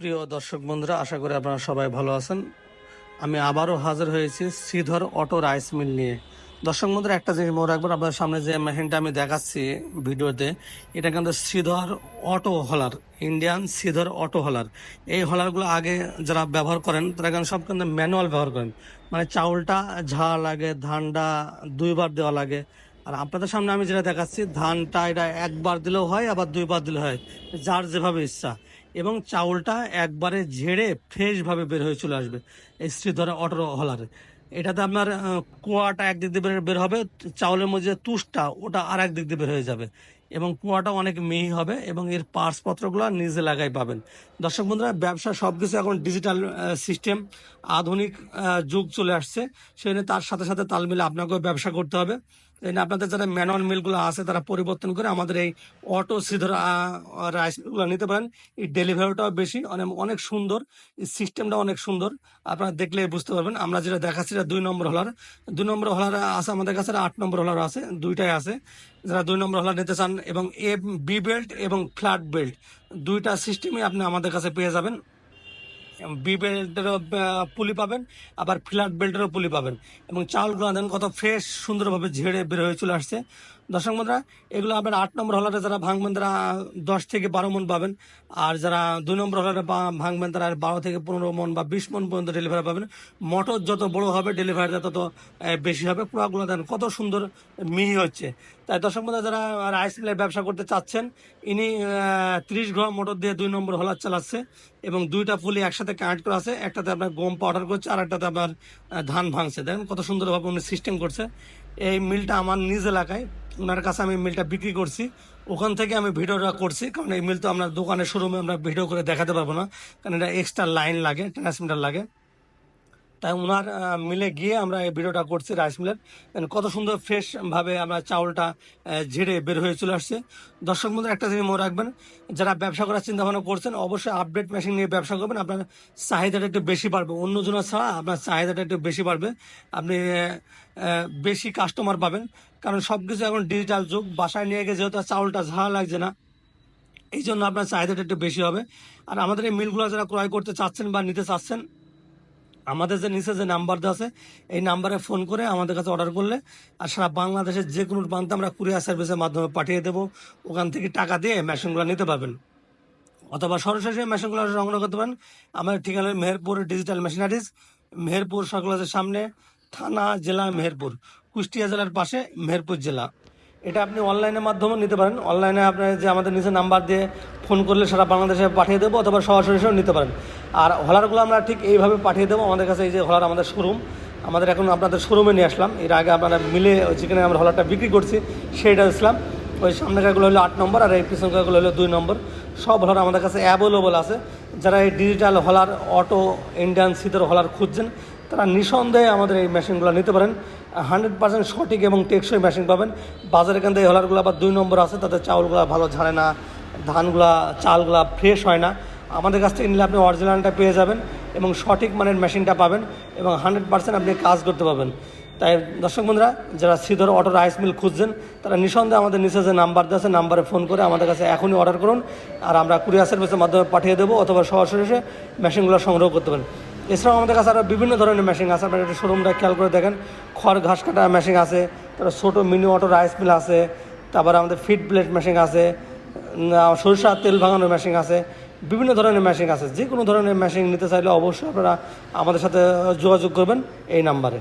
প্রিয় দর্শক বন্ধুরা, আশা করি আপনারা সবাই ভালো আছেন। আমি আবারও হাজির হয়েছি শ্রীধর অটো রাইস মিল নিয়ে। দর্শক বন্ধুরা, একটা জিনিস মনে রাখবেন আপনার সামনে যে মেশিনটা আমি দেখাচ্ছি ভিডিওতে, এটা কিন্তু Sridhar auto huller, Indian Sridhar auto huller. এই হলারগুলো আগে যারা ব্যবহার করেন, তারা কিন্তু সব কিন্তু ম্যানুয়াল ব্যবহার করেন। মানে চাউলটা ঝাড়া লাগে, ধানটা দুইবার দেওয়া লাগে। আর আপনাদের সামনে আমি যেটা দেখাচ্ছি, ধানটা এটা একবার দিলেও হয়, আবার দুইবার দিলেও হয়, যার যেভাবে ইচ্ছা। এবং চাউলটা একবারে ঝেড়ে ফ্রেশভাবে বের হয়ে চলে আসবে এই শ্রীধর অটো হলারে। এটাতে আপনার কুয়াটা একদিক দিয়ে বের- হবে, চাউলের মধ্যে তুষটা, ওটা আর একদিক দিয়ে বের হয়ে যাবে। এবং কুয়াটা অনেক মিহি হবে এবং এর পার্সপত্রগুলো নিজে লাগাই পাবেন। দর্শক বন্ধুরা ব্যবসা সব কিছু এখন ডিজিটাল সিস্টেম, আধুনিক যুগ চলে আসছে। সেখানে তার সাথে সাথে তাল মিলে আপনাকেও ব্যবসা করতে হবে। আপনাদের যারা ম্যানুয়াল মিলগুলো আছে, তারা পরিবর্তন করে আমাদের এই অটো সিধর রাইস মিলগুলো নিতে পারেন। এই ডেলিভারিটাও বেশি অনেক অনেক সুন্দর সিস্টেমটা অনেক সুন্দর। আপনারা দেখলে বুঝতে পারবেন, আমরা যেটা দেখাচ্ছি এটা দুই নম্বর হলার। দুই নম্বর হলার আছে আমাদের কাছে, আট নম্বর হলার আছে, দুইটাই আছে। যারা দুই নম্বর হলার নিতে চান, এবং এ, বি বেল্ট এবং ফ্ল্যাট বেল্ট, দুইটা সিস্টেমই আপনি আমাদের কাছে পেয়ে যাবেন। বি বেল্টেরও পুলি পাবেন, আবার ফ্ল্যাট বেল্টেরও পুলি পাবেন। এবং চাউলগুলো দেন কত ফ্রেশ, সুন্দরভাবে ঝেড়ে বের হয়ে চলে আসছে। দর্শক বন্ধুরা, এগুলো আপনার আট নম্বর হলারে যারা ভাঙবেন তারা দশ থেকে বারো মন পাবেন। আর যারা দুই নম্বর হলারে ভাঙবেন তারা বারো থেকে পনেরো মন বা বিশ মন পর্যন্ত ডেলিভারি পাবেন। মোটর যত বড় হবে ডেলিভারিটা তত বেশি হবে। পুরাগুলো দেন কত সুন্দর মিহি হচ্ছে। তাই দর্শক বন্ধুরা, যারা রাইস মিলের ব্যবসা করতে চাচ্ছেন, ইনি ত্রিশ ঘর মোটর দিয়ে দুই নম্বর হলার চালাচ্ছে এবং দুইটা ফুলি একসাথে কানেক্ট করা আছে। একটাতে আপনার গম পাউডার করছে আর একটাতে আপনার ধান ভাঙছে। দেখেন কত সুন্দরভাবে উনি সিস্টেম করছে। এই মিলটা আমার নিজ এলাকায়। ওনার কাছে আমি মিলটা বিক্রি করছি। ওখান থেকে আমি ভিডিওটা করছি, কারণ এই মিল তো আমরা দোকানের শোরুমে আমরা ভিডিও করে দেখাতে পারব না। কারণ এটা এক্সট্রা লাইন লাগে ট্রান্সমিটার লাগে। তাই ওনার মিলে গিয়ে আমরা এই ভিডিওটা করছি রাইস মিলের। কত সুন্দর ফ্রেশ ভাবে আমরা চাউলটা ঝেড়ে বের হয়ে চলে আসছে। দর্শক বন্ধুরা, একটা জিনিস মনে রাখবেন, যারা ব্যবসা করার চিন্তা ভাবনা করছেন, অবশ্যই আপডেট মেশিন নিয়ে ব্যবসা করবেন, আপনার চাহিদাটা একটু বেশি বাড়বে। অন্য জনের ছাড়া আপনার চাহিদাটা একটু বেশি বাড়বে। আপনি বেশি কাস্টমার পাবেন। কারণ সব কিছু এখন ডিজিটাল যুগ, বাসায় নিয়ে গিয়ে যেহেতু চাউলটা ঝাড়া লাগছে না এই জন্য আপনার চাহিদাটা একটু বেশি হবে। আর আমাদের এই মিলগুলো যারা ক্রয় করতে চাচ্ছেন বা নিতে চাচ্ছেন আমাদের যে নিচে যে নাম্বার দেওয়া আছে, এই নাম্বারে ফোন করে আমাদের কাছে অর্ডার করলে আর সারা বাংলাদেশের যে কোনো প্রান্তে আমরা কুরিয়ার সার্ভিসের মাধ্যমে পাঠিয়ে দেবো। ওখান থেকে টাকা দিয়ে মেশিনগুলো নিতে পারবেন। অথবা সরাসরি মেশিনগুলো সংগ্রহ করতে পারেন। আমাদের ঠিকানা মেহেরপুর ডিজিটাল মেশিনারিজ, মেহেরপুর সকলের সামনে, থানা, জেলা, মেহেরপুর, কুষ্টিয়া জেলার পাশে, মেহেরপুর জেলা। এটা আপনি অনলাইনের মাধ্যমে নিতে পারেন। অনলাইনে আপনার যে আমাদের নিচে নাম্বার দিয়ে ফোন করলে সারা বাংলাদেশে পাঠিয়ে দেবো অথবা সরাসরি নিতে পারেন। আর হলারগুলো আমরা ঠিক এইভাবে পাঠিয়ে দেবো। আমাদের কাছে এই যে হলার আমাদের শোরুম আমাদের এখন আপনাদের শোরুমে নিয়ে আসলাম। এর আগে আপনারা মিলে ওই যেখানে আমরা হলারটা বিক্রি করছি, সেইটা আসলাম ওই সামনেকারগুলো হলো আট নম্বর আর এই পিছনকারগুলো হলো দুই নম্বর। সব হলার আমাদের কাছে অ্যাভেলেবল আছে। যারা এই ডিজিটাল হলার অটো ইন্ডিয়ান সিটের হলার খুঁজছেন তারা নিঃসন্দেহে আমাদের এই মেশিনগুলো নিতে পারেন। হান্ড্রেড পার্সেন্ট সঠিক এবং টেকসই মেশিন পাবেন। বাজারে কিন্তু হলারগুলো আবার দুই নম্বর আছে তাদের চাউলগুলো ভালো ঝাড়ে না, ধানগুলা, চালগুলা ফ্রেশ হয় না। আমাদের কাছ থেকে নিলে আপনি অরিজিনালটা পেয়ে যাবেন এবং সঠিক মানের মেশিনটা পাবেন এবং হান্ড্রেড পার্সেন্ট আপনি কাজ করতে পারবেন। তাই দর্শক বন্ধুরা, যারা সিধর অটো রাইস মিল খুঁজছেন, তারা নিঃসন্দেহে আমাদের নিচে যে নাম্বার দেওয়া নাম্বারে ফোন করে আমাদের কাছে এখনই অর্ডার করুন। আর আমরা কুরিয়ার সার্ভিসের মাধ্যমে পাঠিয়ে দেবো, অথবা সরাসরি মেশিনগুলো সংগ্রহ করতে পারেন। এছাড়াও আমাদের কাছে আরও বিভিন্ন ধরনের মেশিন আছে। আপনারা একটু শোরুমটা খেয়াল করে দেখেন। খড় ঘাস কাটা মেশিন আছে, তারপর ছোটো মিনি অটো রাইস মিল আছে, তারপর আমাদের ফিট প্লেট মেশিন আছে সরিষা তেল ভাঙানোর মেশিন আছে, বিভিন্ন ধরনের মেশিন আছে। যে কোনো ধরনের মেশিন নিতে চাইলে অবশ্যই আপনারা আমাদের সাথে যোগাযোগ করবেন এই নাম্বারে